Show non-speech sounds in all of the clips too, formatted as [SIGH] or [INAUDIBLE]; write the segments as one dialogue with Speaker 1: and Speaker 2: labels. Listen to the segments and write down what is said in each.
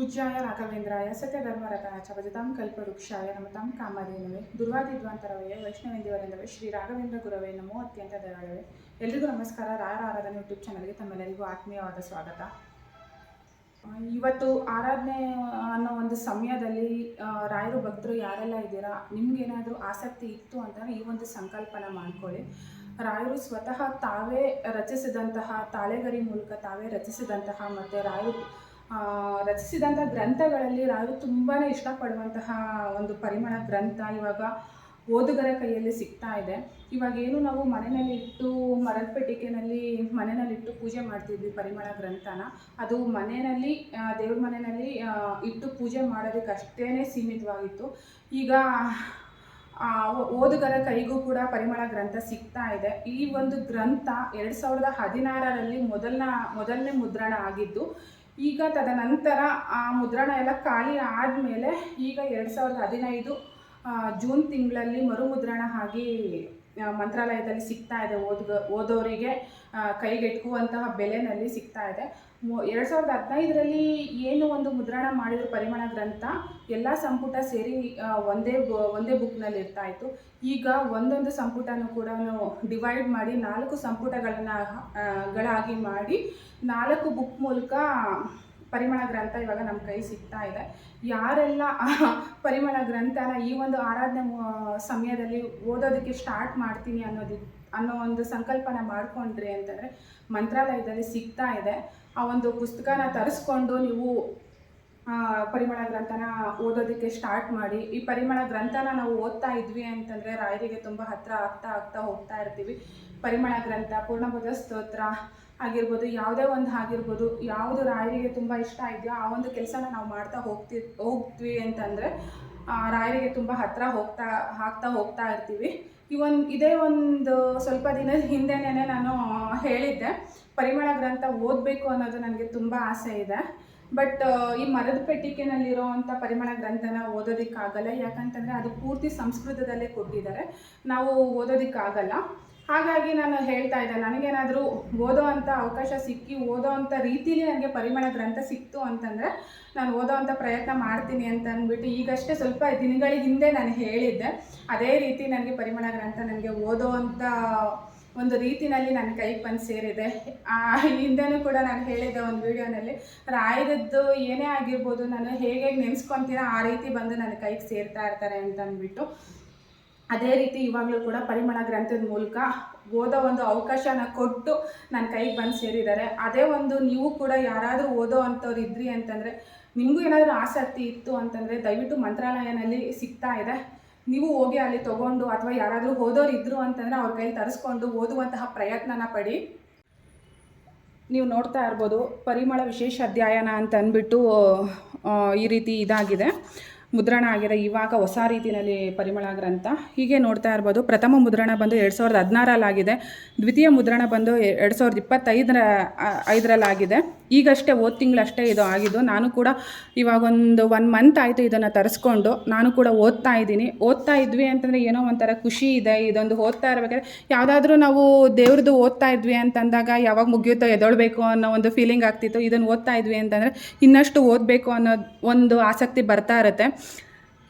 Speaker 1: ಪೂಜ್ಯಾಯ ರಾಘವೇಂದ್ರಾಯ ಸತ್ಯಧರ್ಮರತಾಯ ಚ ಭಜತಾಂ ಕಲ್ಪವೃಕ್ಷಾಯ, ನಮತಾಂ ಕಾಮಧೇನವೇ ದುರ್ವಾದಿದ್ವಾಂತರವೇ ವೈಷ್ಣವೇಂದಿವರೆಂದವೇ ಶ್ರೀ ರಾಘವೇಂದ್ರ ಗುರವೇ ನಮೋ ಅತ್ಯಂತ ದಯಾಳವೇ. ಎಲ್ರಿಗೂ ನಮಸ್ಕಾರ ರಾಯರ ಆರಾಧನೆ ಯೂಟ್ಯೂಬ್ ಚಾನಲ್ಗೆ ತಮ್ಮೆಲ್ಲರಿಗೂ ಆತ್ಮೀಯವಾದ ಸ್ವಾಗತ. ಇವತ್ತು ಆರಾಧನೆ ಅನ್ನೋ ಒಂದು ಸಮಯದಲ್ಲಿ ರಾಯರು, ಭಕ್ತರು ಯಾರೆಲ್ಲ ಇದ್ದೀರಾ, ನಿಮ್ಗೇನಾದರೂ ಆಸಕ್ತಿ ಇತ್ತು ಅಂತಂದರೆ ಈ ಒಂದು ಸಂಕಲ್ಪನ ಮಾಡ್ಕೊಳ್ಳಿ. ರಾಯರು ಸ್ವತಃ ತಾವೇ ರಚಿಸಿದಂತಹ ತಾಳೆಗರಿ ಮೂಲಕ ತಾವೇ ರಚಿಸಿದಂತಹ ಮತ್ತು ರಾಯರು ರಚಿಸಿದಂಥ ಗ್ರಂಥಗಳಲ್ಲಿ ನಾನು ತುಂಬಾ ಇಷ್ಟಪಡುವಂತಹ ಒಂದು ಪರಿಮಳ ಗ್ರಂಥ ಇವಾಗ ಓದುಗರ ಕೈಯಲ್ಲಿ ಸಿಗ್ತಾ ಇದೆ. ಇವಾಗ ಏನು ನಾವು ಮನೆಯಲ್ಲಿ ಇಟ್ಟು ಮರದ ಪೆಟ್ಟಿಗೆನಲ್ಲಿ ಮನೆಯಲ್ಲಿ ಇಟ್ಟು ಪೂಜೆ ಮಾಡ್ತಿದ್ವಿ ಪರಿಮಳ ಗ್ರಂಥನ. ಅದು ಮನೆಯಲ್ಲಿ ದೇವ್ರ ಮನೆಯಲ್ಲಿ ಇಟ್ಟು ಪೂಜೆ ಮಾಡೋದಕ್ಕಷ್ಟೇ ಸೀಮಿತವಾಗಿತ್ತು. ಈಗ ಓದುಗರ ಕೈಗೂ ಕೂಡ ಪರಿಮಳ ಗ್ರಂಥ ಸಿಗ್ತಾ ಇದೆ. ಈ ಒಂದು ಗ್ರಂಥ ಎರಡು ಸಾವಿರದ ಹದಿನಾರರಲ್ಲಿ ಮೊದಲನ, ಮೊದಲನೇ ಮುದ್ರಣ ಆಗಿದ್ದು ಈಗ ತದನಂತರ ಆ ಮುದ್ರಣ ಎಲ್ಲ ಖಾಲಿ ಆದಮೇಲೆ ಈಗ ಎರಡು ಸಾವಿರದ ಹದಿನೈದು ಜೂನ್ ತಿಂಗಳಲ್ಲಿ ಮರುಮುದ್ರಣ ಆಗಿ ಮಂತ್ರಾಲಯದಲ್ಲಿ ಸಿಗ್ತಾ ಇದೆ. ಓದ್ಗ, ಓದೋರಿಗೆ ಕೈಗೆಟುಕುವಂತಹ ಬೆಲೆನಲ್ಲಿ ಸಿಗ್ತಾ ಇದೆ. ಎರಡು ಸಾವಿರದ ಹದಿನೈದರಲ್ಲಿ ಏನು ಒಂದು ಮುದ್ರಣ ಮಾಡಿದ್ರು ಪರಿಮಳ ಗ್ರಂಥ, ಎಲ್ಲ ಸಂಪುಟ ಸೇರಿ ಒಂದೇ ಒಂದೇ ಬುಕ್ನಲ್ಲಿ ಇರ್ತಾ ಇತ್ತು. ಈಗ ಒಂದೊಂದು ಸಂಪುಟನೂ ಕೂಡ ಡಿವೈಡ್ ಮಾಡಿ ನಾಲ್ಕು ಸಂಪುಟಗಳನ್ನು ಗಳಾಗಿ ಮಾಡಿ ನಾಲ್ಕು ಬುಕ್ ಮೂಲಕ ಪರಿಮಳ ಗ್ರಂಥ ಇವಾಗ ನಮ್ಮ ಕೈ ಸಿಗ್ತಾ ಇದೆ. ಯಾರೆಲ್ಲ ಪರಿಮಳ ಗ್ರಂಥನ ಈ ಒಂದು ಆರಾಧನೆ ಸಮಯದಲ್ಲಿ ಓದೋದಕ್ಕೆ ಸ್ಟಾರ್ಟ್ ಮಾಡ್ತೀನಿ ಅನ್ನೋದು, ಅನ್ನೋ ಒಂದು ಸಂಕಲ್ಪನ ಮಾಡಿಕೊಂಡ್ರಿ ಅಂತಂದರೆ ಮಂತ್ರಾಲಯದಲ್ಲಿ ಸಿಗ್ತಾ ಇದೆ. ಆ ಒಂದು ಪುಸ್ತಕನ ತರಿಸ್ಕೊಂಡು ನೀವು ಪರಿಮಳ ಗ್ರಂಥನ ಓದೋದಕ್ಕೆ ಸ್ಟಾರ್ಟ್ ಮಾಡಿ. ಈ ಪರಿಮಳ ಗ್ರಂಥನ ನಾವು ಓದ್ತಾ ಇದ್ವಿ ಅಂತಂದರೆ ರಾಯರಿಗೆ ತುಂಬ ಹತ್ತಿರ ಆಗ್ತಾ ಆಗ್ತಾ ಹೋಗ್ತಾ ಇರ್ತೀವಿ. ಪರಿಮಳ ಗ್ರಂಥ ಪೂರ್ಣಬೋಧ ಸ್ತೋತ್ರ ಆಗಿರ್ಬೋದು, ಯಾವುದೇ ಒಂದು ಆಗಿರ್ಬೋದು, ಯಾವುದು ರಾಯರಿಗೆ ತುಂಬ ಇಷ್ಟ ಇದೆಯೋ ಆ ಒಂದು ಕೆಲಸನ ನಾವು ಮಾಡ್ತಾ ಹೋಗ್ತಿ ಹೋಗ್ತೀವಿ ಅಂತಂದರೆ ರಾಯರಿಗೆ ತುಂಬ ಹತ್ತಿರ ಹೋಗ್ತಾ, ಹಾಕ್ತಾ ಹೋಗ್ತಾ ಇರ್ತೀವಿ. ಈ ಒಂದು, ಇದೇ ಒಂದು ಸ್ವಲ್ಪ ದಿನದ ಹಿಂದೆನೇ ನಾನು ಹೇಳಿದ್ದೆ. ಪರಿಮಳ ಗ್ರಂಥ ಓದಬೇಕು ಅನ್ನೋದು ನನಗೆ ತುಂಬ ಆಸೆ ಇದೆ. ಬಟ್ ಈ ಮರದ ಪೆಟ್ಟಿಗೆನಲ್ಲಿರೋವಂಥ ಪರಿಮಳ ಗ್ರಂಥನ ಓದೋದಕ್ಕಾಗಲ್ಲ. ಯಾಕಂತಂದರೆ ಅದು ಪೂರ್ತಿ ಸಂಸ್ಕೃತದಲ್ಲೇ ಕೊಟ್ಟಿದ್ದಾರೆ. ನಾವು ಓದೋದಕ್ಕಾಗಲ್ಲ. ಹಾಗಾಗಿ ನಾನು ಹೇಳ್ತಾ ಇದ್ದೆ, ನನಗೇನಾದರೂ ಓದೋ ಅಂಥ ಅವಕಾಶ ಸಿಕ್ಕಿ ಓದೋ ಅಂಥ ರೀತಿಲಿ ನನಗೆ ಪರಿಮಳ ಗ್ರಂಥ ಸಿಕ್ತು ಅಂತಂದರೆ ನಾನು ಓದೋ ಅಂಥ ಪ್ರಯತ್ನ ಮಾಡ್ತೀನಿ ಅಂತ ಅಂದ್ಬಿಟ್ಟು ಈಗಷ್ಟೇ ಸ್ವಲ್ಪ ದಿನಗಳ ಹಿಂದೆ ನಾನು ಹೇಳಿದ್ದೆ. ಅದೇ ರೀತಿ ನನಗೆ ಪರಿಮಳ ಗ್ರಂಥ ನನಗೆ ಓದೋ ಅಂಥ ಒಂದು ರೀತಿನಲ್ಲಿ ನನ್ನ ಕೈಗೆ ಬಂದು ಸೇರಿದೆ. ಆ ಹಿಂದೆನೂ ಕೂಡ ನಾನು ಹೇಳಿದ್ದೆ ಒಂದು ವಿಡಿಯೋನಲ್ಲಿ, ರಾಯರದ್ದು ಏನೇ ಆಗಿರ್ಬೋದು, ನಾನು ಹೇಗೆ ಹೇಗೆ ನೆನೆಸ್ಕೊತೀನೋ ಆ ರೀತಿ ಬಂದು ನನ್ನ ಕೈಗೆ ಸೇರ್ತಾ ಇರ್ತಾರೆ ಅಂತ ಅಂದ್ಬಿಟ್ಟು ಅದೇ ರೀತಿ ಇವಾಗಲೂ ಕೂಡ ಪರಿಮಳ ಗ್ರಂಥದ ಮೂಲಕ ಓದೋ ಒಂದು ಅವಕಾಶನ ಕೊಟ್ಟು ನನ್ನ ಕೈಗೆ ಬಂದು ಸೇರಿದ್ದಾರೆ. ಅದೇ ಒಂದು ನೀವು ಕೂಡ ಯಾರಾದರೂ ಓದೋ ಅಂಥವ್ರು ಇದ್ರಿ ಅಂತಂದರೆ, ನಿಮಗೂ ಏನಾದರೂ ಆಸಕ್ತಿ ಇತ್ತು ಅಂತಂದರೆ ದಯವಿಟ್ಟು ಮಂತ್ರಾಲಯನಲ್ಲಿ ಸಿಗ್ತಾ ಇದೆ. ನೀವು ಹೋಗಿ ಅಲ್ಲಿ ತೊಗೊಂಡು ಅಥವಾ ಯಾರಾದರೂ ಓದೋರು ಇದ್ದರು ಅಂತಂದರೆ ಅವ್ರ ಕೈಲಿ ತರಿಸ್ಕೊಂಡು ಓದುವಂತಹ ಪ್ರಯತ್ನನ ಪಡಿ. ನೀವು ನೋಡ್ತಾ ಇರ್ಬೋದು, ಪರಿಮಳ ವಿಶೇಷ ಅಧ್ಯಯನ ಅಂತ ಅಂದ್ಬಿಟ್ಟು ಈ ರೀತಿ ಇದಾಗಿದೆ. ಮುದ್ರಣ ಆಗಿದೆ. ಇವಾಗ ಹೊಸ ರೀತಿಯಲ್ಲಿ ಪರಿಮಳ ಗ್ರಂಥ. ಹೀಗೆ ನೋಡ್ತಾ ಇರ್ಬೋದು. ಪ್ರಥಮ ಮುದ್ರಣ ಬಂದು ಎರಡು ಸಾವಿರದ ಹದಿನಾರಲ್ಲಾಗಿದೆ ದ್ವಿತೀಯ ಮುದ್ರಣ ಬಂದು ಎರಡು ಸಾವಿರದ ಇಪ್ಪತ್ತೈದರ ಐದರಲ್ಲಾಗಿದೆ ಈಗಷ್ಟೇ ಓದ್ ತಿಂಗಳಷ್ಟೇ ಇದು ಆಗಿದ್ದು, ನಾನು ಕೂಡ ಇವಾಗ ಒಂದು ಒನ್ ಮಂತ್ ಆಯಿತು ಇದನ್ನು ತರಿಸ್ಕೊಂಡು, ನಾನು ಕೂಡ ಓದ್ತಾ ಇದ್ದೀನಿ. ಓದ್ತಾ ಇದ್ವಿ ಅಂತಂದರೆ ಏನೋ ಒಂಥರ ಖುಷಿ ಇದೆ. ಇದೊಂದು ಓದ್ತಾ ಇರಬೇಕಾದ್ರೆ ಯಾವುದಾದ್ರೂ ನಾವು ದೇವ್ರದ್ದು ಓದ್ತಾ ಇದ್ವಿ ಅಂತಂದಾಗ ಯಾವಾಗ ಮುಗಿಯುತ್ತೋ ಎದೊಳ್ಬೇಕು ಅನ್ನೋ ಒಂದು ಫೀಲಿಂಗ್ ಆಗ್ತಿತ್ತು. ಇದನ್ನು ಓದ್ತಾ ಇದ್ವಿ ಅಂತಂದರೆ ಇನ್ನಷ್ಟು ಓದಬೇಕು ಅನ್ನೋ ಒಂದು ಆಸಕ್ತಿ ಬರ್ತಾ ಇರುತ್ತೆ.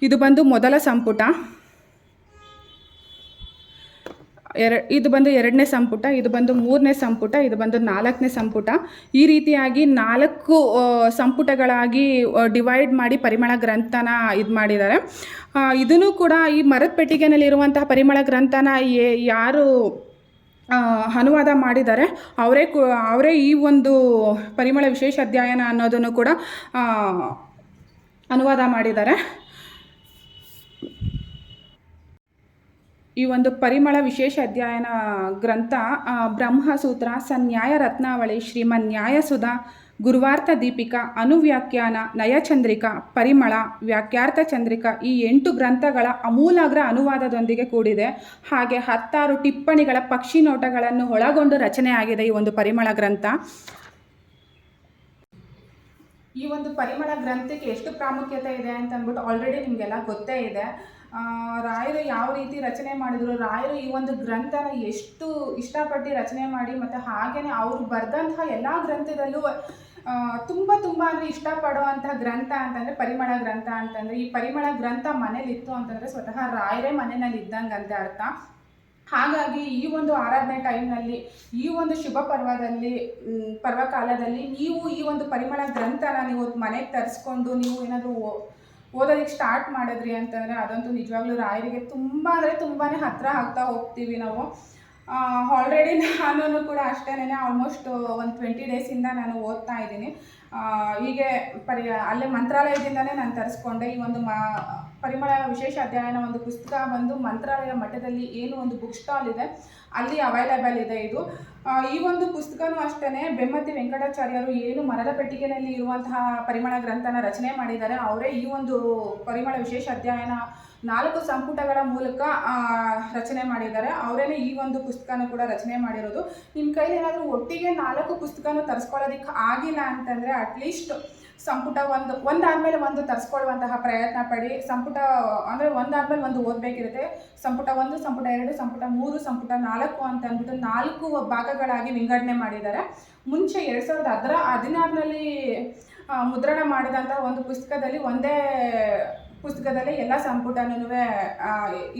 Speaker 1: ಇದು ಬಂದು ಮೊದಲ ಸಂಪುಟ. ಎರ, ಇದು ಬಂದು ಎರಡನೇ ಸಂಪುಟ, ಇದು ಬಂದು ಮೂರನೇ ಸಂಪುಟ, ಇದು ಬಂದು ನಾಲ್ಕನೇ ಸಂಪುಟ. ಈ ರೀತಿಯಾಗಿ ನಾಲ್ಕು ಸಂಪುಟಗಳಾಗಿ ಡಿವೈಡ್ ಮಾಡಿ ಪರಿಮಳ ಗ್ರಂಥನ ಇದು ಮಾಡಿದ್ದಾರೆ. ಇದನ್ನು ಕೂಡ ಈ ಮರದ ಪೆಟ್ಟಿಗೆನಲ್ಲಿರುವಂತಹ ಪರಿಮಳ ಗ್ರಂಥನ ಯಾರು ಅನುವಾದ ಮಾಡಿದ್ದಾರೆ, ಅವರೇ ಕು, ಅವರೇ ಈ ಒಂದು ಪರಿಮಳ ವಿಶೇಷ ಅಧ್ಯಯನ ಅನ್ನೋದನ್ನು ಕೂಡ ಅನುವಾದ ಮಾಡಿದ್ದಾರೆ. ಈ ಒಂದು ಪರಿಮಳ ವಿಶೇಷ ಅಧ್ಯಯನ ಗ್ರಂಥ ಬ್ರಹ್ಮಸೂತ್ರ, ಸನ್ಯಾಯ ರತ್ನಾವಳಿ, ಶ್ರೀಮನ್ ನ್ಯಾಯಸುಧಾ, ಗುರುವಾರ್ಥ ದೀಪಿಕಾ, ಅನುವ್ಯಾಖ್ಯಾನ, ನಯಚಂದ್ರಿಕಾ, ಪರಿಮಳ, ವ್ಯಾಖ್ಯಾರ್ಥ ಚಂದ್ರಿಕಾ ಈ ಎಂಟು ಗ್ರಂಥಗಳ ಅಮೂಲಾಗ್ರ ಅನುವಾದದೊಂದಿಗೆ ಕೂಡಿದೆ. ಹಾಗೆ ಹತ್ತಾರು ಟಿಪ್ಪಣಿಗಳ ಪಕ್ಷಿ ನೋಟಗಳನ್ನು ಒಳಗೊಂಡು ರಚನೆ ಆಗಿದೆ ಈ ಒಂದು ಪರಿಮಳ ಗ್ರಂಥ. ಈ ಒಂದು ಪರಿಮಳ ಗ್ರಂಥಕ್ಕೆ ಎಷ್ಟು ಪ್ರಾಮುಖ್ಯತೆ ಇದೆ ಅಂತ ಅಂದ್ಬಿಟ್ಟು ಆಲ್ರೆಡಿ ನಿಮಗೆಲ್ಲ ಗೊತ್ತೇ ಇದೆ. ರಾಯರು ಯಾವ ರೀತಿ ರಚನೆ ಮಾಡಿದ್ರು, ರಾಯರು ಈ ಒಂದು ಗ್ರಂಥನ ಎಷ್ಟು ಇಷ್ಟಪಟ್ಟು ರಚನೆ ಮಾಡಿ ಮತ್ತು ಹಾಗೆಯೇ ಅವರು ಬರೆದಂತಹ ಎಲ್ಲ ಗ್ರಂಥದಲ್ಲೂ ತುಂಬ ತುಂಬ ಅಂದರೆ ಇಷ್ಟಪಡುವಂತಹ ಗ್ರಂಥ ಅಂತಂದರೆ ಪರಿಮಳ ಗ್ರಂಥ ಅಂತಂದರೆ, ಈ ಪರಿಮಳ ಗ್ರಂಥ ಮನೇಲಿತ್ತು ಅಂತಂದರೆ ಸ್ವತಃ ರಾಯರೇ ಮನೆಯಲ್ಲಿ ಇದ್ದಂಗೆ ಅಂತ ಅರ್ಥ. ಹಾಗಾಗಿ ಈ ಒಂದು ಆರಾಧನೆ ಟೈಮ್ನಲ್ಲಿ, ಈ ಒಂದು ಶುಭ ಪರ್ವದಲ್ಲಿ ಪರ್ವಕಾಲದಲ್ಲಿ ನೀವು ಈ ಒಂದು ಪರಿಮಳ ಗ್ರಂಥನ ನೀವು ಮನೆಗೆ ತರಿಸ್ಕೊಂಡು ನೀವು ಏನಾದರೂ ಓದೋದಕ್ಕೆ ಸ್ಟಾರ್ಟ್ ಮಾಡಿದ್ರಿ ಅಂತಂದರೆ ಅದಂತೂ ನಿಜವಾಗ್ಲೂ ರಾಯರಿಗೆ ತುಂಬ, ಅಂದರೆ ತುಂಬಾ ಹತ್ತಿರ ಆಗ್ತಾ ಹೋಗ್ತೀವಿ ನಾವು. ಆಲ್ರೆಡಿ ನಾನು ಕೂಡ ಅಷ್ಟೇನೆ ಆಲ್ಮೋಸ್ಟ್ ಒಂದು ಟ್ವೆಂಟಿ ಡೇಸಿಂದ ನಾನು ಓದ್ತಾ ಇದ್ದೀನಿ. ಹೀಗೆ ಪರಿ, ಅಲ್ಲೇ ಮಂತ್ರಾಲಯದಿಂದನೇ ನಾನು ತರಿಸ್ಕೊಂಡೆ ಈ ಒಂದು ಮ ಪರಿಮಳ ವಿಶೇಷ ಅಧ್ಯಯನ ಒಂದು ಪುಸ್ತಕ, ಒಂದು ಮಂತ್ರಾಲಯ ಮಠದಲ್ಲಿ ಏನು ಒಂದು ಬುಕ್ ಸ್ಟಾಲ್ ಇದೆ, ಅಲ್ಲಿ ಅವೈಲೇಬಲ್ ಇದೆ ಇದು. ಈ ಒಂದು ಪುಸ್ತಕನೂ ಅಷ್ಟೇ ಬೆಮ್ಮತಿ ವೆಂಕಟಾಚಾರ್ಯರು ಏನು ಮರದ ಪೆಟ್ಟಿಗೆನಲ್ಲಿ ಇರುವಂತಹ ಪರಿಮಳ ಗ್ರಂಥನ ರಚನೆ ಮಾಡಿದ್ದಾರೆ, ಅವರೇ ಈ ಒಂದು ಪರಿಮಳ ವಿಶೇಷ ಅಧ್ಯಯನ ನಾಲ್ಕು ಸಂಪುಟಗಳ ಮೂಲಕ ರಚನೆ ಮಾಡಿದ್ದಾರೆ. ಅವರೇನೆ ಈ ಒಂದು ಪುಸ್ತಕನೂ ಕೂಡ ರಚನೆ ಮಾಡಿರೋದು. ನಿಮ್ಮ ಕೈಲಿ ಏನಾದರೂ ಒಟ್ಟಿಗೆ ನಾಲ್ಕು ಪುಸ್ತಕನೂ ತರಿಸ್ಕೊಳ್ಳೋದಕ್ಕೆ ಆಗಿಲ್ಲ ಅಂತಂದರೆ ಅಟ್ಲೀಸ್ಟ್ ಸಂಪುಟ ಒಂದು, ಒಂದಾದ್ಮೇಲೆ ಒಂದು ತರಿಸ್ಕೊಳ್ಳುವಂತಹ ಪ್ರಯತ್ನ ಪಡಿ. ಸಂಪುಟ, ಅಂದರೆ ಒಂದಾದ್ಮೇಲೆ ಒಂದು ಓದಬೇಕಿರುತ್ತೆ. ಸಂಪುಟ ಒಂದು, ಸಂಪುಟ ಎರಡು, ಸಂಪುಟ ಮೂರು, ಸಂಪುಟ ನಾಲ್ಕು ಅಂತ ಅಂದ್ಬಿಟ್ಟು ನಾಲ್ಕು ಭಾಗಗಳಾಗಿ ವಿಂಗಡಣೆ ಮಾಡಿದ್ದಾರೆ. ಮುಂಚೆ ಎರಡು ಸಾವಿರದ ಹದಿನಾರರಲ್ಲಿ ಮುದ್ರಣ ಮಾಡಿದಂತಹ ಒಂದು ಪುಸ್ತಕದಲ್ಲಿ ಒಂದೇ ಪುಸ್ತಕದಲ್ಲಿ ಎಲ್ಲ ಸಂಪುಟನೂ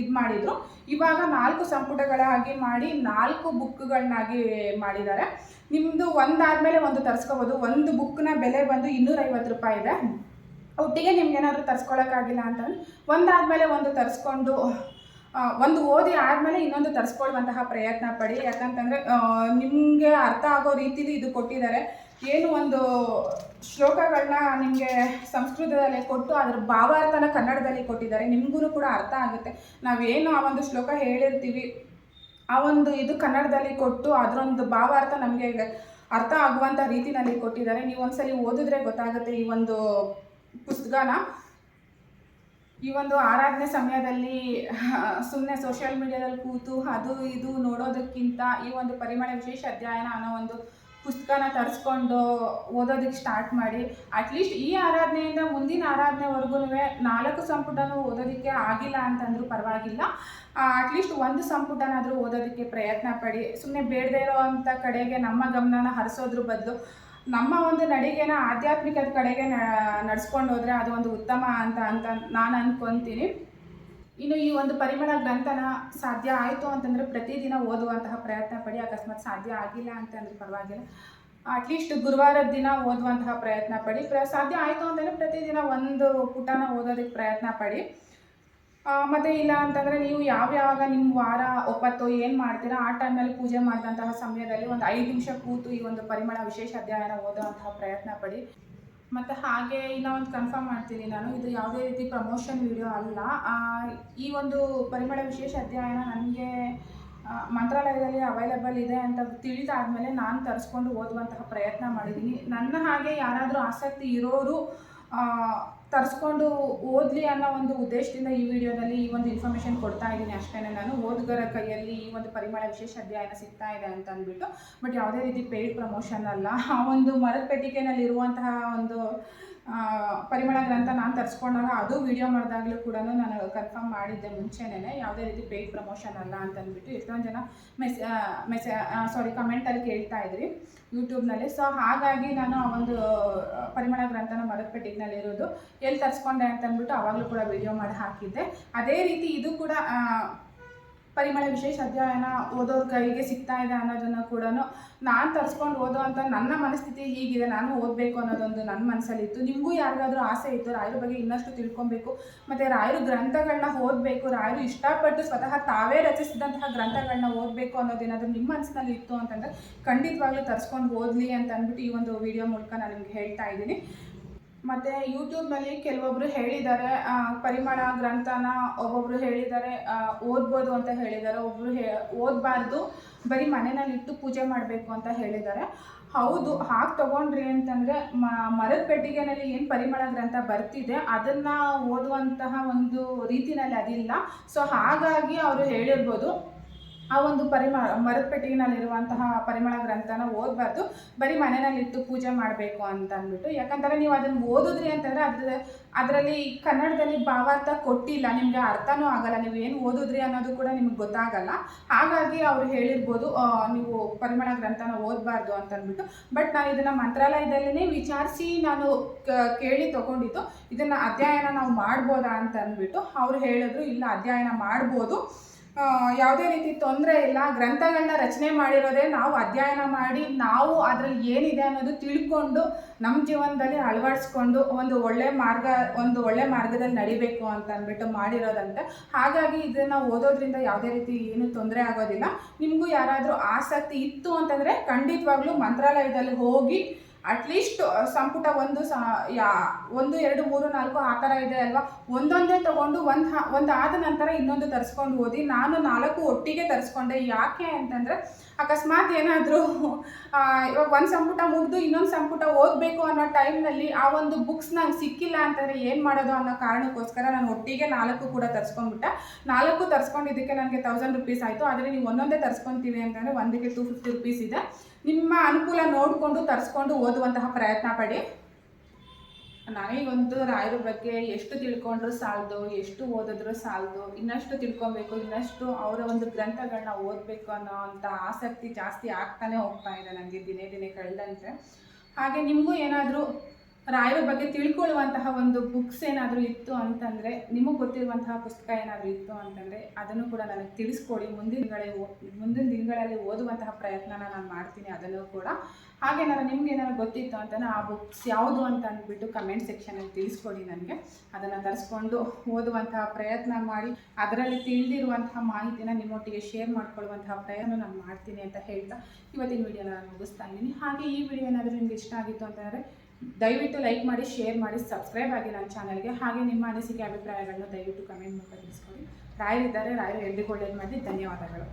Speaker 1: ಇದು ಮಾಡಿದರು. ಇವಾಗ ನಾಲ್ಕು ಸಂಪುಟಗಳಾಗಿ ಮಾಡಿ ನಾಲ್ಕು ಬುಕ್ಗಳನ್ನಾಗಿ ಮಾಡಿದ್ದಾರೆ. ನಿಮ್ಮದು ಒಂದಾದಮೇಲೆ ಒಂದು ತರಿಸ್ಕೋಬೋದು. ಒಂದು ಬುಕ್ನ ಬೆಲೆ ಬಂದು ಇನ್ನೂರೈವತ್ತು ರೂಪಾಯಿ ಇದೆ. ಒಟ್ಟಿಗೆ ನಿಮ್ಗೆ ಏನಾದರೂ ತರಿಸ್ಕೊಳಕ್ಕಾಗಿಲ್ಲ ಅಂತಂದ್ರೆ, ಒಂದಾದಮೇಲೆ ಒಂದು ತರಿಸ್ಕೊಂಡು ಒಂದು ಓದಿ ಆದಮೇಲೆ ಇನ್ನೊಂದು ತರಿಸ್ಕೊಳ್ಳುವಂತಹ ಪ್ರಯತ್ನ ಪಡಿ. ಯಾಕಂತಂದರೆ ನಿಮಗೆ ಅರ್ಥ ಆಗೋ ರೀತಿಲಿ ಇದು ಕೊಟ್ಟಿದ್ದಾರೆ. ಏನು ಒಂದು ಶ್ಲೋಕಗಳನ್ನ ನಿಮಗೆ ಸಂಸ್ಕೃತದಲ್ಲಿ ಕೊಟ್ಟು ಅದ್ರ ಭಾವಾರ್ಥನ ಕನ್ನಡದಲ್ಲಿ ಕೊಟ್ಟಿದ್ದಾರೆ. ನಿಮಗೂ ಕೂಡ ಅರ್ಥ ಆಗುತ್ತೆ. ನಾವೇನು ಆ ಒಂದು ಶ್ಲೋಕ ಹೇಳಿರ್ತೀವಿ, ಆ ಒಂದು ಇದು ಕನ್ನಡದಲ್ಲಿ ಕೊಟ್ಟು ಅದರೊಂದು ಭಾವಾರ್ಥ ನಮಗೆ ಅರ್ಥ ಆಗುವಂಥ ರೀತಿನಲ್ಲಿ ಕೊಟ್ಟಿದ್ದಾರೆ. ನೀವು ಒಂದ್ಸಲಿ ಓದಿದ್ರೆ ಗೊತ್ತಾಗುತ್ತೆ ಈ ಒಂದು ಪುಸ್ತಕನ. ಈ ಒಂದು ಆರಾಧನೆ ಸಮಯದಲ್ಲಿ ಸುಮ್ಮನೆ ಸೋಷಿಯಲ್ ಮೀಡಿಯಾದಲ್ಲಿ ಕೂತು ಅದು ಇದು ನೋಡೋದಕ್ಕಿಂತ ಈ ಒಂದು ಪರಿಮಳ ವಿಶೇಷ ಅಧ್ಯಯನ ಅನ್ನೋ ಒಂದು ಪುಸ್ತಕನ ತರಿಸ್ಕೊಂಡು ಓದೋದಕ್ಕೆ ಸ್ಟಾರ್ಟ್ ಮಾಡಿ ಅಟ್ಲೀಸ್ಟ್ ಈ ಆರಾಧನೆಯಿಂದ ಮುಂದಿನ ಆರಾಧನೆವರೆಗೂ ನಾಲ್ಕು ಸಂಪುಟನೂ ಓದೋದಕ್ಕೆ ಆಗಿಲ್ಲ ಅಂತಂದರೂ ಪರವಾಗಿಲ್ಲ. ಅಟ್ಲೀಸ್ಟ್ ಒಂದು ಸಂಪುಟನಾದರೂ ಓದೋದಕ್ಕೆ ಪ್ರಯತ್ನ ಪಡಿ. ಸುಮ್ಮನೆ ಬೇಡದೇ ಇರೋವಂಥ ಕಡೆಗೆ ನಮ್ಮ ಗಮನನ ಹರಿಸೋದ್ರ ಬದಲು ನಮ್ಮ ಒಂದು ನಡಿಗೆನ, ಆಧ್ಯಾತ್ಮಿಕದ ಕಡೆಗೆ ನಡ್ಸ್ಕೊಂಡು ಹೋದರೆ ಅದು ಒಂದು ಉತ್ತಮ ಅಂತ ಅಂತ ನಾನು ಅನ್ಕೊತೀನಿ. ಇನ್ನು ಈ ಒಂದು ಪರಿಮಳ ಗ್ರಂಥನ ಸಾಧ್ಯ ಆಯಿತು ಅಂತಂದರೆ ಪ್ರತಿದಿನ ಓದುವಂತಹ ಪ್ರಯತ್ನ ಪಡಿ, ಅಕಸ್ಮಾತ್ ಸಾಧ್ಯ ಆಗಿಲ್ಲ ಅಂತಂದ್ರೆ ಪರವಾಗಿಲ್ಲ. ಅಟ್ಲೀಸ್ಟ್ ಗುರುವಾರದ ದಿನ ಓದುವಂತಹ ಪ್ರಯತ್ನ ಪಡಿ, ಪ್ರ, ಸಾಧ್ಯ ಆಯಿತು ಅಂತಂದರೆ ಪ್ರತಿದಿನ ಒಂದು ಪುಟನ ಓದೋದಕ್ಕೆ ಪ್ರಯತ್ನ ಪಡಿ. ಮತ್ತೆ ಇಲ್ಲ ಅಂತಂದರೆ ನೀವು ಯಾವ್ಯಾವಾಗ ನಿಮ್ಮ ವಾರ, ಒಪ್ಪತ್ತು ಏನು ಮಾಡ್ತೀರಾ, ಆ ಟೈಮಲ್ಲಿ ಪೂಜೆ ಮಾಡಿದಂತಹ ಸಮಯದಲ್ಲಿ ಒಂದು ಐದು ನಿಮಿಷ ಕೂತು ಈ ಒಂದು ಪರಿಮಳ ವಿಶೇಷ ಅಧ್ಯಯನ ಓದುವಂತಹ ಪ್ರಯತ್ನ ಪಡಿ. ಮತ್ತು ಹಾಗೆ ಇನ್ನೂ ಒಂದು ಕನ್ಫರ್ಮ್ ಮಾಡ್ತೀನಿ ನಾನು, ಇದು ಯಾವುದೇ ರೀತಿ ಪ್ರಮೋಷನ್ ವಿಡಿಯೋ ಅಲ್ಲ. ಈ ಒಂದು ಪರಿಮಳ ವಿಶೇಷ ಅಧ್ಯಯನ ನನಗೆ ಮಂತ್ರಾಲಯದಲ್ಲಿ ಅವೈಲೇಬಲ್ ಇದೆ ಅಂತ ತಿಳಿದಾದ್ಮೇಲೆ ನಾನು ತರಿಸ್ಕೊಂಡು ಓದುವಂತಹ ಪ್ರಯತ್ನ ಮಾಡಿದ್ದೀನಿ ನನ್ನ ಹಾಗೆ ಯಾರಾದರೂ ಆಸಕ್ತಿ ಇರೋರು ತರಿಸ್ಕೊಂಡು ಓದಲಿ ಅನ್ನೋ ಒಂದು ಉದ್ದೇಶದಿಂದ ಈ ವಿಡಿಯೋದಲ್ಲಿ ಈ ಒಂದು ಇನ್ಫಾರ್ಮೇಷನ್ ಕೊಡ್ತಾ ಇದ್ದೀನಿ ಅಷ್ಟೇ ನಾನು ಓದುಗರ ಕೈಯಲ್ಲಿ ಈ ಒಂದು ಪರಿಮಳ ವಿಶೇಷ ಅಧ್ಯಯನ ಸಿಗ್ತಾ ಇದೆ ಅಂತ ಅಂದ್ಬಿಟ್ಟು ಬಟ್ ಯಾವುದೇ ರೀತಿ ಪೇಯ್ಡ್ ಪ್ರಮೋಷನ್ ಅಲ್ಲ. ಆ ಒಂದು ಮರದ ಪೆಟ್ಟಿಗೆನಲ್ಲಿ ಇರುವಂತಹ ಒಂದು ಪರಿಮಳ ಗ್ರಂಥ ನಾನು ತರಿಸ್ಕೊಂಡಾಗ ಅದು ವಿಡಿಯೋ ಮಾಡಿದಾಗಲೂ ಕೂಡ ನಾನು ಕನ್ಫರ್ಮ್ ಮಾಡಿದ್ದೆ ಮುಂಚೆನೇ ಯಾವುದೇ ರೀತಿ ಪೇಯ್ಡ್ ಪ್ರಮೋಷನ್ ಅಲ್ಲ ಅಂತ ಅಂದ್ಬಿಟ್ಟು ಎಷ್ಟೊಂದು ಜನ ಮೆಸ್ ಮೆಸೆ ಸಾರಿ ಕಮೆಂಟಲ್ಲಿ ಕೇಳ್ತಾ ಇದ್ರಿ ಯೂಟ್ಯೂಬ್ನಲ್ಲಿ ಸೊ ಹಾಗಾಗಿ ನಾನು ಆ ಒಂದು ಪರಿಮಳ ಗ್ರಂಥನ ಇರೋದು ಎಲ್ಲಿ ತರಿಸ್ಕೊಂಡೆ ಅಂತಂದ್ಬಿಟ್ಟು ಅವಾಗಲೂ ಕೂಡ ವಿಡಿಯೋ ಮಾಡಿ ಹಾಕಿದ್ದೆ. ಅದೇ ರೀತಿ ಇದು ಕೂಡ ಪರಿಮಳ ವಿಶೇಷ ಅಧ್ಯಯನ ಓದೋರ ಕೈಗೆ ಸಿಗ್ತಾ ಇದೆ ಅನ್ನೋದನ್ನು ಕೂಡ ನಾನು ತರಿಸ್ಕೊಂಡು ಓದೋ ಅಂತ ನನ್ನ ಮನಸ್ಥಿತಿ ಹೀಗಿದೆ, ನಾನು ಓದಬೇಕು ಅನ್ನೋದೊಂದು ನನ್ನ ಮನಸ್ಸಲ್ಲಿತ್ತು ನಿಮಗೂ ಯಾರಿಗಾದರೂ ಆಸೆ ಇತ್ತು, ರಾಯರ ಬಗ್ಗೆ ಇನ್ನಷ್ಟು ತಿಳ್ಕೊಬೇಕು. ಮತ್ತು ರಾಯರು ಗ್ರಂಥಗಳನ್ನ ಓದಬೇಕು, ರಾಯರು ಇಷ್ಟಪಟ್ಟು ಸ್ವತಃ ತಾವೇ ರಚಿಸಿದಂತಹ ಗ್ರಂಥಗಳನ್ನ ಓದಬೇಕು ಅನ್ನೋದೇನಾದರೂ ನಿಮ್ಮ ಮನಸ್ಸಿನಲ್ಲಿ ಇತ್ತು ಅಂತಂದರೆ ಖಂಡಿತವಾಗ್ಲೂ ತರಿಸ್ಕೊಂಡು ಓದಲಿ ಅಂತ ಅಂದ್ಬಿಟ್ಟು ಈ ಒಂದು ವಿಡಿಯೋ ಮೂಲಕ ನಾನು ನಿಮ್ಗೆ ಹೇಳ್ತಾ ಇದ್ದೀನಿ. ಮತ್ತು ಯೂಟ್ಯೂಬ್ನಲ್ಲಿ ಕೆಲವೊಬ್ಬರು ಹೇಳಿದ್ದಾರೆ ಪರಿಮಳ ಗ್ರಂಥನ ಒಬ್ಬೊಬ್ಬರು ಹೇಳಿದ್ದಾರೆ ಓದ್ಬೋದು ಅಂತ ಹೇಳಿದ್ದಾರೆ ಒಬ್ಬರು ಹೇ, ಓದಬಾರ್ದು, ಬರೀ ಮನೆಯಲ್ಲಿ ಇಟ್ಟು ಪೂಜೆ ಮಾಡಬೇಕು ಅಂತ ಹೇಳಿದ್ದಾರೆ. ಹೌದು, ಹಾಗೆ ತಗೊಂಡ್ರಿ ಅಂತಂದರೆ ಮರದ ಪೆಟ್ಟಿಗೆನಲ್ಲಿ ಏನು ಪರಿಮಳ ಗ್ರಂಥ ಬರ್ತಿದೆ, ಅದನ್ನು ಓದುವಂತಹ ಒಂದು ರೀತಿನಲ್ಲಿ ಅದಿಲ್ಲ. ಸೊ ಹಾಗಾಗಿ ಅವರು ಹೇಳಿರ್ಬೋದು ಆ ಒಂದು ಪರಿಮಳ ಮರದ ಪೆಟ್ಟಿಗೆನಲ್ಲಿರುವಂತಹ ಪರಿಮಳ ಗ್ರಂಥನ ಓದಬಾರ್ದು. ಬರೀ ಮನೆಯಲ್ಲಿಟ್ಟು ಪೂಜೆ ಮಾಡಬೇಕು ಅಂತ ಅಂದ್ಬಿಟ್ಟು. ಯಾಕಂದರೆ ನೀವು ಅದನ್ನು ಓದಿದ್ರಿ ಅಂತಂದರೆ ಅದ್ರ, ಅದರಲ್ಲಿ ಕನ್ನಡದಲ್ಲಿ ಭಾವಾರ್ಥ ಕೊಟ್ಟಿಲ್ಲ. ನಿಮಗೆ ಅರ್ಥನೂ ಆಗಲ್ಲ. ನೀವು ಏನು ಓದಿದ್ರಿ ಅನ್ನೋದು ಕೂಡ ನಿಮ್ಗೆ ಗೊತ್ತಾಗಲ್ಲ. ಹಾಗಾಗಿ ಅವ್ರು ಹೇಳಿರ್ಬೋದು ನೀವು ಪರಿಮಳ ಗ್ರಂಥನ ಓದಬಾರ್ದು ಅಂತ ಅಂದ್ಬಿಟ್ಟು. ಬಟ್ ನಾನು ಇದನ್ನು ಮಂತ್ರಾಲಯದಲ್ಲೇ ವಿಚಾರಿಸಿ ನಾನು ಕೇಳಿ ತಗೊಂಡಿದ್ದು. ಇದನ್ನು ಅಧ್ಯಯನ ನಾವು ಮಾಡ್ಬೋದಾ ಅಂತ ಅಂದ್ಬಿಟ್ಟು. ಅವ್ರು ಹೇಳಿದ್ರು, ಇಲ್ಲ, ಅಧ್ಯಯನ ಮಾಡ್ಬೋದು. ಯಾವುದೇ ರೀತಿ ತೊಂದರೆ ಇಲ್ಲ. ಗ್ರಂಥಗಳನ್ನ ರಚನೆ ಮಾಡಿರೋದೇ ನಾವು ಅಧ್ಯಯನ ಮಾಡಿ, ನಾವು ಅದರಲ್ಲಿ ಏನಿದೆ ಅನ್ನೋದು ತಿಳ್ಕೊಂಡು ನಮ್ಮ ಜೀವನದಲ್ಲಿ ಅಳವಡಿಸ್ಕೊಂಡು ಒಂದು ಒಳ್ಳೆ ಮಾರ್ಗ, ಒಂದು ಒಳ್ಳೆ ಮಾರ್ಗದಲ್ಲಿ ನಡಿಬೇಕು ಅಂತ ಅಂದ್ಬಿಟ್ಟು ಮಾಡಿರೋದಂತೆ. ಹಾಗಾಗಿ ಇದನ್ನು ಓದೋದ್ರಿಂದ ಯಾವುದೇ ರೀತಿ ಏನು ತೊಂದರೆ ಆಗೋದಿಲ್ಲ. ನಿಮಗೂ ಯಾರಾದರೂ ಆಸಕ್ತಿ ಇತ್ತು ಅಂತಂದರೆ ಖಂಡಿತವಾಗ್ಲೂ ಮಂತ್ರಾಲಯದಲ್ಲಿ ಹೋಗಿ ಅಟ್ಲೀಸ್ಟ್ ಸಂಪುಟ ಒಂದು ಸ ಯಾ, ಒಂದು, ಎರಡು, ಮೂರು, ನಾಲ್ಕು, ಆ ಥರ ಇದೆ ಅಲ್ವಾ? ಒಂದೊಂದೇ ತಗೊಂಡು ಒಂದು ಒಂದು ಆದ ನಂತರ ಇನ್ನೊಂದು ತರಿಸ್ಕೊಂಡು ಓದಿ, ನಾನು ನಾಲ್ಕು ಒಟ್ಟಿಗೆ ತರಿಸ್ಕೊಂಡೆ. ಯಾಕೆ ಅಂತಂದರೆ, ಅಕಸ್ಮಾತ್ ಏನಾದರೂ [LAUGHS] ಇವಾಗ ಒಂದು ಸಂಪುಟ ಮುಗಿದು ಇನ್ನೊಂದು ಸಂಪುಟ ಓದಬೇಕು ಅನ್ನೋ ಟೈಮ್ನಲ್ಲಿ ಆ ಒಂದು ಬುಕ್ಸ್ ನಂಗೆ ಸಿಕ್ಕಿಲ್ಲ ಅಂತಂದರೆ ಏನು ಮಾಡೋದು ಅನ್ನೋ ಕಾರಣಕ್ಕೋಸ್ಕರ ನಾನು ಒಟ್ಟಿಗೆ ನಾಲ್ಕು ಕೂಡ ತರಿಸ್ಕೊಂಡ್ಬಿಟ್ಟೆ. ನಾಲ್ಕು ತರಿಸ್ಕೊಂಡಿದ್ದಕ್ಕೆ ನನಗೆ ತೌಸಂಡ್ ರುಪೀಸ್ ಆಯಿತು. ಆದರೆ ನೀವು ಒಂದೊಂದೇ ತರಿಸ್ಕೊತೀವಿ ಅಂತಂದರೆ ಒಂದಕ್ಕೆ ಟೂ ಫಿಫ್ಟಿ ರುಪೀಸ್ ಇದೆ. ನಿಮ್ಮ ಅನುಕೂಲ ನೋಡಿಕೊಂಡು ತರಿಸ್ಕೊಂಡು ಓದುವಂತಹ ಪ್ರಯತ್ನ ಪಡಿ. ನನಗೊಂದು ರಾಯರ ಬಗ್ಗೆ ಎಷ್ಟು ತಿಳ್ಕೊಂಡ್ರು ಸಾಲದು, ಎಷ್ಟು ಓದಿದ್ರು ಸಾಲದು, ಇನ್ನಷ್ಟು ತಿಳ್ಕೊಬೇಕು, ಇನ್ನಷ್ಟು ಅವರ ಒಂದು ಗ್ರಂಥಗಳನ್ನ ಓದಬೇಕು ಅನ್ನೋ ಅಂಥ ಆಸಕ್ತಿ ಜಾಸ್ತಿ ಆಗ್ತಾನೆ ಹೋಗ್ತಾ ಇದೆ ನನಗೆ ದಿನೇ ದಿನೇ ಕಳೆದಂತೆ. ಹಾಗೆ ನಿಮಗೂ ಏನಾದರೂ ರಾಯರ ಬಗ್ಗೆ ತಿಳ್ಕೊಳ್ಳುವಂತಹ ಒಂದು ಬುಕ್ಸ್ ಏನಾದರೂ ಇತ್ತು ಅಂತಂದರೆ, ನಿಮಗೆ ಗೊತ್ತಿರುವಂತಹ ಪುಸ್ತಕ ಏನಾದರೂ ಇತ್ತು ಅಂತಂದರೆ, ಅದನ್ನು ಕೂಡ ನನಗೆ ತಿಳಿಸ್ಕೊಡಿ. ಮುಂದಿನ ಮುಂದಿನ ದಿನಗಳಲ್ಲಿ ಓದುವಂತಹ ಪ್ರಯತ್ನನ ನಾನು ಮಾಡ್ತೀನಿ, ಅದನ್ನು ಕೂಡ. ಹಾಗೆ ನಾನು ನಿಮ್ಗೆ ಏನಾದ್ರು ಗೊತ್ತಿತ್ತು ಅಂತಂದರೆ, ಆ ಬುಕ್ಸ್ ಯಾವುದು ಅಂತ ಅಂದ್ಬಿಟ್ಟು ಕಮೆಂಟ್ ಸೆಕ್ಷನಲ್ಲಿ ತಿಳಿಸ್ಕೊಡಿ ನನಗೆ. ಅದನ್ನು ತರಿಸ್ಕೊಂಡು ಓದುವಂತಹ ಪ್ರಯತ್ನ ಮಾಡಿ, ಅದರಲ್ಲಿ ತಿಳಿದಿರುವಂತಹ ಮಾಹಿತಿನ ನಿಮ್ಮೊಟ್ಟಿಗೆ ಶೇರ್ ಮಾಡ್ಕೊಳ್ಳುವಂತಹ ಪ್ರಯತ್ನ ನಾನು ಮಾಡ್ತೀನಿ ಅಂತ ಹೇಳ್ತಾ, ಇವತ್ತಿನ ವಿಡಿಯೋನ ನಾನು ಮುಗಿಸ್ತಾ ಇದ್ದೀನಿ. ಹಾಗೆ ಈ ವಿಡಿಯೋ ಏನಾದರೂ ನಿಮ್ಗೆ ಇಷ್ಟ ಆಗಿತ್ತು ಅಂತಂದರೆ ದಯವಿಟ್ಟು ಲೈಕ್ ಮಾಡಿ, ಶೇರ್ ಮಾಡಿ, ಸಬ್ಸ್ಕ್ರೈಬ್ ಆಗಿ ನನ್ನ ಚಾನಲ್ಗೆ. ಹಾಗೆ ನಿಮ್ಮ ಅನಿಸಿಕೆ, ಅಭಿಪ್ರಾಯಗಳನ್ನು ದಯವಿಟ್ಟು ಕಮೆಂಟ್ ಮೂಲಕ ತಿಳಿಸ್ಕೊಡಿ. ರಾಯರಿದ್ದಾರೆ, ರಾಯರು ಎಲ್ರಿಗೂ ಒಳ್ಳೇದು ಮಾಡಿ ಧನ್ಯವಾದಗಳು.